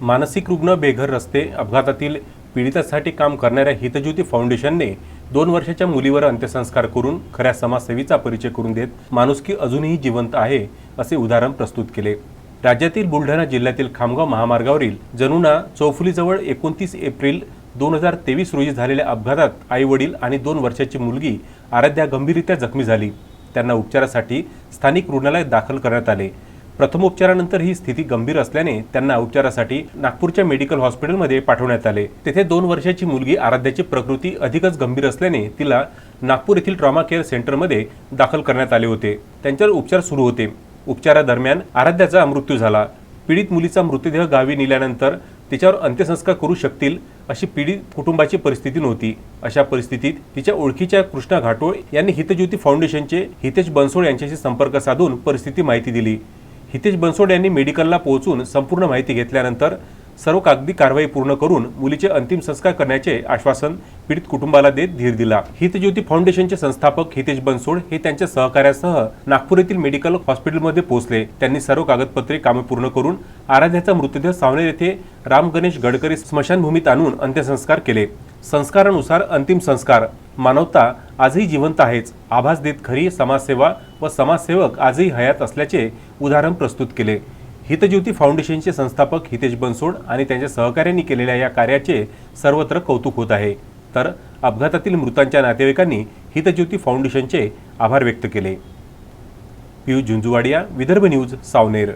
मानसिक रुग्ण बेघर रस्ते अपघातातील पीडितासाठी काम करणाऱ्या हितज्योती फाउंडेशनने दोन वर्षाच्या मुलीवर अंत्यसंस्कार करून खऱ्या समाजसेवेचा परिचय करून देत माणुसकी अजूनही जिवंत आहे असे उदाहरण प्रस्तुत केले. राज्यातील बुलढाणा जिल्ह्यातील खामगाव महामार्गावरील जनुना चौफुलीजवळ एकोणतीस एप्रिल दोन हजार तेवीस रोजी झालेल्या अपघातात आई वडील आणि दोन वर्षाची मुलगी आराध्या गंभीररित्या जखमी झाली. त्यांना उपचारासाठी स्थानिक रुग्णालयात दाखल करण्यात आले. प्रथमोपचारानंतर ही स्थिती गंभीर असल्याने त्यांना उपचारासाठी नागपूरच्या मेडिकल हॉस्पिटलमध्ये पाठवण्यात आले. तेथे दोन वर्षाची मुलगी आराध्याची प्रकृती अधिकच गंभीर असल्याने तिला नागपूर येथील ट्रॉमा केअर सेंटरमध्ये दाखल करण्यात आले होते. त्यांच्यावर उपचार सुरू होते. उपचारादरम्यान आराध्याचा मृत्यू झाला. पीडित मुलीचा मृतदेह गावी नेल्यानंतर तिच्यावर अंत्यसंस्कार करू शकतील अशी पीडित कुटुंबाची परिस्थिती नव्हती. अशा परिस्थितीत तिच्या ओळखीच्या कृष्णा घाटोळ यांनी हितज्योती फाउंडेशनचे हितेश बनसोड यांच्याशी संपर्क साधून परिस्थिती माहिती दिली. हितेश बनसोड यांनी मेडिकलला पोहोचून संपूर्ण माहिती घेतल्यानंतर सर्व कागदी कारवाई पूर्ण करून मुलीचे अंतिम संस्कार करण्याचे आश्वासन पीडित कुटुंबाला देत धीर दिला. हितज्योती फाउंडेशनचे संस्थापक हितेश बनसोड हे त्यांच्या सहकार्यासह नागपूर येथील मेडिकल हॉस्पिटलमध्ये पोहोचले. त्यांनी सर्व कागदपत्रे कामे पूर्ण करून आराध्याचा मृतदेह सावनेर येथे राम गणेश गडकरी स्मशानभूमीत आणून अंत्यसंस्कार केले. संस्कारानुसार अंतिम संस्कार. मानवता आजही जिवंत आहेच. आभास देत खरी समाजसेवा व समाजसेवक आजही हयात असल्याचे उदाहरण प्रस्तुत केले. हितज्योती फाउंडेशनचे संस्थापक हितेश बनसोड आणि त्यांच्या सहकार्यांनी केलेल्या या कार्याचे सर्वत्र कौतुक होत आहे. तर अपघातातील मृतांच्या नातेवाईकांनी हितज्योती फाउंडेशनचे आभार व्यक्त केले. पियुष झुंजुवाडिया विदर्भ न्यूज सावनेर.